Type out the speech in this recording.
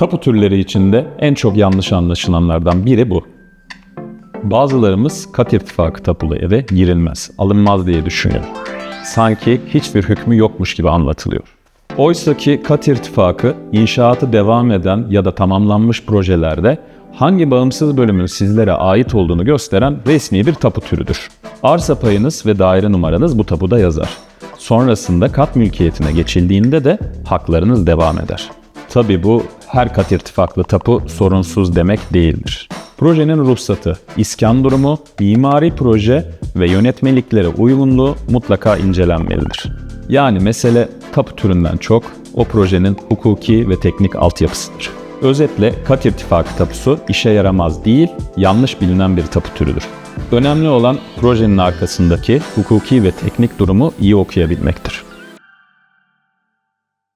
Tapu türleri içinde en çok yanlış anlaşılanlardan biri bu. Bazılarımız kat irtifakı tapulu eve girilmez, alınmaz diye düşünüyor. Sanki hiçbir hükmü yokmuş gibi anlatılıyor. Oysa ki kat irtifakı inşaatı devam eden ya da tamamlanmış projelerde hangi bağımsız bölümün sizlere ait olduğunu gösteren resmi bir tapu türüdür. Arsa payınız ve daire numaranız bu tapuda yazar. Sonrasında kat mülkiyetine geçildiğinde de haklarınız devam eder. Tabi bu her kat irtifaklı tapu sorunsuz demek değildir. Projenin ruhsatı, iskan durumu, mimari proje ve yönetmeliklere uygunluğu mutlaka incelenmelidir. Yani mesele tapu türünden çok o projenin hukuki ve teknik altyapısıdır. Özetle kat irtifakı tapusu işe yaramaz değil, yanlış bilinen bir tapu türüdür. Önemli olan projenin arkasındaki hukuki ve teknik durumu iyi okuyabilmektir.